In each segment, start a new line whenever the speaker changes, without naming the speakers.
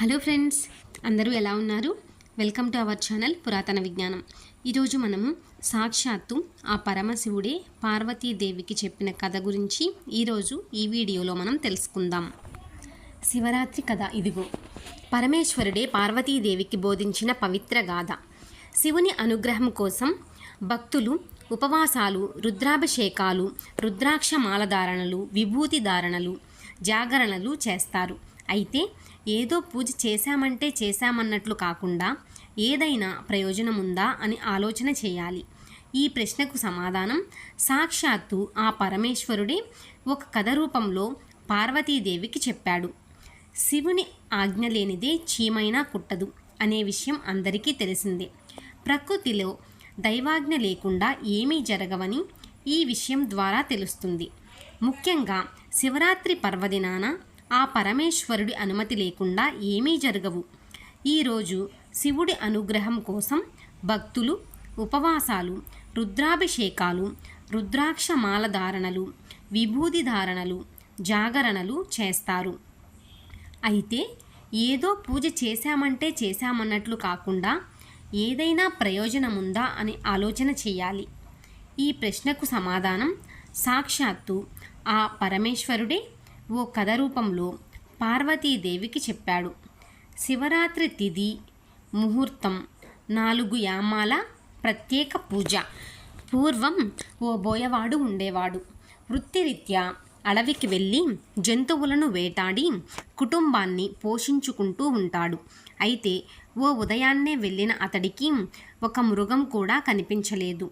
Hello friends అందరూ ఎలా ఉన్నారు? వెల్కమ్ టు అవర్ ఛానల్ పురాతన విజ్ఞానం. ఈరోజు మనము సాక్షాత్తు ఆ పరమశివుడే పార్వతీదేవికి చెప్పిన కథ గురించి ఈరోజు ఈ వీడియోలో మనం తెలుసుకుందాం. శివరాత్రి కథ ఇదిగో. పరమేశ్వరుడే పార్వతీదేవికి బోధించిన పవిత్ర గాథ. శివుని అనుగ్రహం కోసం భక్తులు ఉపవాసాలు రుద్రాభిషేకాలు రుద్రాక్ష మాలధారణలు విభూతి ధారణలు జాగరణలు చేస్తారు. అయితే ఏదో పూజ చేశామంటే చేశామన్నట్లు కాకుండా ఏదైనా ప్రయోజనం ఉందా అని ఆలోచన చేయాలి. ఈ ప్రశ్నకు సమాధానం సాక్షాత్తు ఆ పరమేశ్వరుడే ఒక కథ రూపంలో పార్వతీదేవికి చెప్పాడు. శివుని ఆజ్ఞ లేనిదే చీమైనా కుట్టదు అనే విషయం అందరికీ తెలిసిందే. ప్రకృతిలో దైవాజ్ఞ లేకుండా ఏమీ జరగవని ఈ విషయం ద్వారా తెలుస్తుంది. ముఖ్యంగా శివరాత్రి పర్వదినాన ఆ పరమేశ్వరుడి అనుమతి లేకుండా ఏమీ జరగవు. ఈరోజు శివుడి అనుగ్రహం కోసం భక్తులు ఉపవాసాలు రుద్రాభిషేకాలు రుద్రాక్షమాల ధారణలు విభూది ధారణలు జాగరణలు చేస్తారు. అయితే ఏదో పూజ చేశామంటే చేశామన్నట్లు కాకుండా ఏదైనా ప్రయోజనముందా అని ఆలోచన చేయాలి. ఈ ప్రశ్నకు సమాధానం సాక్షాత్తు ఆ పరమేశ్వరుడే ఓ కథ రూపంలో పార్వతీదేవికి చెప్పాడు. శివరాత్రి తిథి ముహూర్తం నాలుగు యామాల ప్రత్యేక పూజ. పూర్వం ఓ బోయవాడు ఉండేవాడు. వృత్తిరీత్యా అడవికి వెళ్ళి జంతువులను వేటాడి కుటుంబాన్ని పోషించుకుంటూ ఉంటాడు. అయితే ఓ ఉదయాన్నే వెళ్ళిన అతడికి ఒక మృగం కూడా కనిపించలేదు.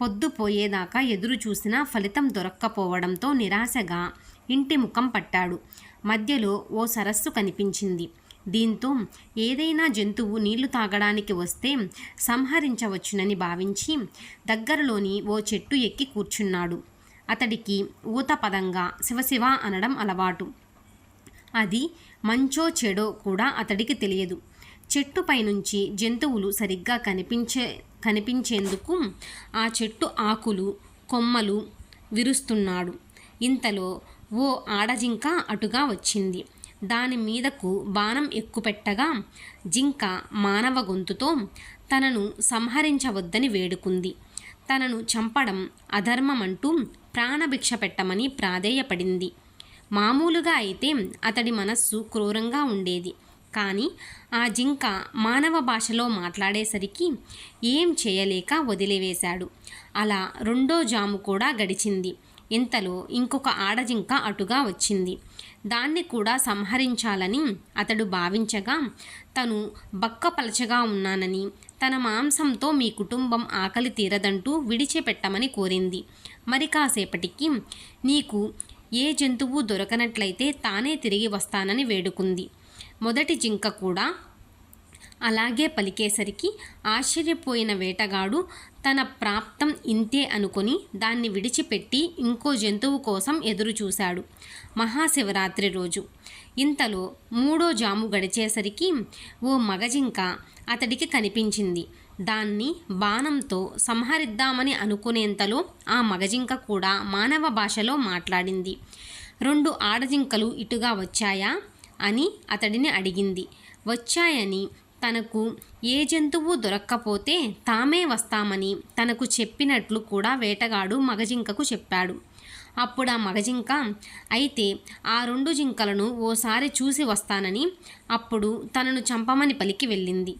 పొద్దుపోయేదాకా ఎదురు చూసినా ఫలితం దొరక్కపోవడంతో నిరాశగా ఇంటి ముఖం పట్టాడు. మధ్యలో ఓ సరస్సు కనిపించింది. దీంతో ఏదైనా జంతువు నీళ్ళు తాగడానికి వస్తే సంహరించవచ్చునని భావించి దగ్గరలోని ఓ చెట్టు ఎక్కి కూర్చున్నాడు. అతడికి ఊత పదంగా శివశివ అనడం అలవాటు. అది మంచో చెడో కూడా అతడికి తెలియదు. చెట్టుపై నుంచి జంతువులు సరిగ్గా కనిపించే కనిపించేందుకు ఆ చెట్టు ఆకులు కొమ్మలు విరుస్తున్నాడు. ఇంతలో ఓ ఆడజింక అటుగా వచ్చింది. దాని మీదకు బాణం ఎక్కుపెట్టగా జింక మానవ గొంతుతో తనను సంహరించవద్దని వేడుకుంది. తనను చంపడం అధర్మమంటూ ప్రాణభిక్ష పెట్టమని ప్రాధేయపడింది. మామూలుగా అయితే అతడి మనస్సు క్రూరంగా ఉండేది. కానీ ఆ జింక మానవ భాషలో మాట్లాడేసరికి ఏం చేయలేక వదిలివేశాడు. అలా రెండో జాము కూడా గడిచింది. ఇంతలో ఇంకొక ఆడజింక అటుగా వచ్చింది. దాన్ని కూడా సంహరించాలని అతడు భావించగా తను బక్కపలచగా ఉన్నానని తన మాంసంతో మీ కుటుంబం ఆకలి తీరదంటూ విడిచిపెట్టమని కోరింది. మరి కాసేపటికి నీకు ఏ జంతువు దొరకనట్లయితే తానే తిరిగి వస్తానని వేడుకుంది. మొదటి జింక కూడా అలాగే పలికేసరికి ఆశ్చర్యపోయిన వేటగాడు తన ప్రాప్తం ఇంతే అనుకొని దాన్ని విడిచిపెట్టి ఇంకో జంతువు కోసం ఎదురుచూశాడు. మహాశివరాత్రి రోజు. ఇంతలో మూడో జాము గడిచేసరికి ఓ మగజింక అతడికి కనిపించింది. దాన్ని బాణంతో సంహరిద్దామని అనుకునేంతలో ఆ మగజింక కూడా మానవ భాషలో మాట్లాడింది. రెండు ఆడజింకలు ఇటుగా వచ్చాయా? అని అతడిని అడిగింది. వచ్చాయని తనకు ఏ జంతువు దొరక్కపోతే తామే వస్తామని తనకు చెప్పినట్లు కూడా వేటగాడు మగజింకకు చెప్పాడు. అప్పుడు ఆ మగజింక అయితే ఆ రెండు జింకలను ఓసారి చూసి వస్తానని అప్పుడు తనను చంపమని పలికి వెళ్ళింది.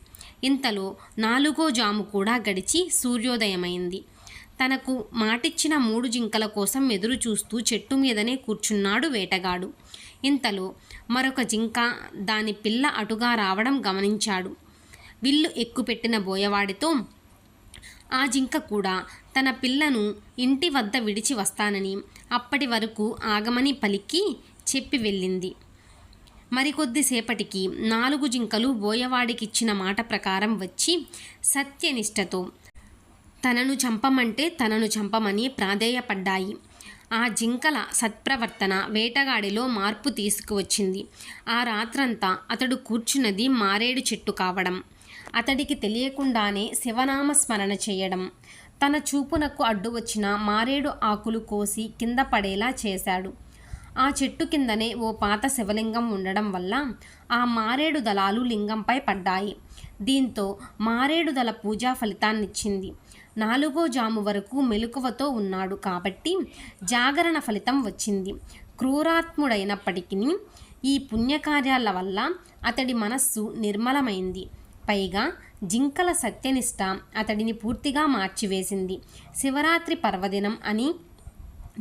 ఇంతలో నాలుగో జాము కూడా గడిచి సూర్యోదయమైంది. తనకు మాటిచ్చిన మూడు జింకల కోసం ఎదురు చూస్తూ చెట్టు మీదనే కూర్చున్నాడు వేటగాడు. ఇంతలో మరొక జింక దాని పిల్ల అటుగా రావడం గమనించాడు. విల్లు ఎక్కుపెట్టిన బోయవాడితో ఆ జింక కూడా తన పిల్లను ఇంటి వద్ద విడిచి వస్తానని అప్పటి వరకు ఆగమని పలికి చెప్పి వెళ్ళింది. మరికొద్దిసేపటికి నాలుగు జింకలు బోయవాడికిచ్చిన మాట ప్రకారం వచ్చి సత్యనిష్టతో తనను చంపమంటే తనను చంపమని ప్రాధేయపడ్డాయి. ఆ జింకల సత్ప్రవర్తన వేటగాడిలో మార్పు తీసుకువచ్చింది. ఆ రాత్రంతా అతడు కూర్చున్నది మారేడు చెట్టు కావడం. అతడికి తెలియకుండానే శివనామ స్మరణ చేయడం. తన చూపునకు అడ్డు వచ్చిన మారేడు ఆకులు కోసి కింద పడేలా చేశాడు. ఆ చెట్టు కిందనే ఓ పాత శివలింగం ఉండడం వల్ల ఆ మారేడు దళాలు లింగంపై పడ్డాయి. దీంతో మారేడుదల పూజా ఫలితాన్నిచ్చింది. నాలుగో జాము వరకు మెలకువతో ఉన్నాడు కాబట్టి జాగరణ ఫలితం వచ్చింది. క్రూరాత్ముడైనప్పటికీ ఈ పుణ్యకార్యాల వల్ల అతడి మనస్సు నిర్మలమైంది. పైగా జింకల సత్యనిష్ట అతడిని పూర్తిగా మార్చివేసింది. శివరాత్రి పర్వదినం అని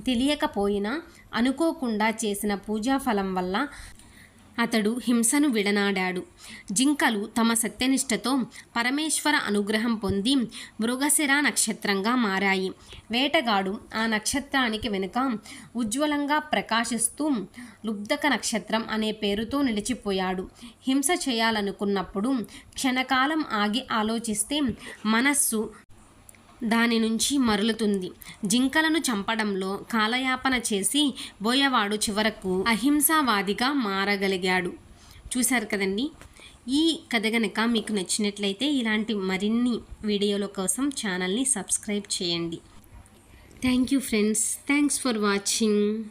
తెలియకపోయినా అనుకోకుండా చేసిన పూజాఫలం వల్ల అతడు హింసను విడనాడాడు. జింకలు తమ సత్యనిష్టతో పరమేశ్వర అనుగ్రహం పొంది మృగశిర నక్షత్రంగా మారాయి. వేటగాడు ఆ నక్షత్రానికి వెనుక ఉజ్వలంగా ప్రకాశిస్తూ లుబ్ధక నక్షత్రం అనే పేరుతో నిలిచిపోయాడు. హింస చేయాలనుకున్నప్పుడు క్షణకాలం ఆగి ఆలోచిస్తే మనస్సు దాని నుంచి మరలుతుంది. జింకలను చంపడంలో కాలయాపన చేసి బోయవాడు చివరకు అహింసావాదిగా మారగలిగాడు. చూశారు కదండి? ఈ కథ గనక మీకు నచ్చినట్లయితే ఇలాంటి మరిన్ని వీడియోల కోసం ఛానల్ని సబ్స్క్రైబ్ చేయండి. Thank you friends. Thanks for watching.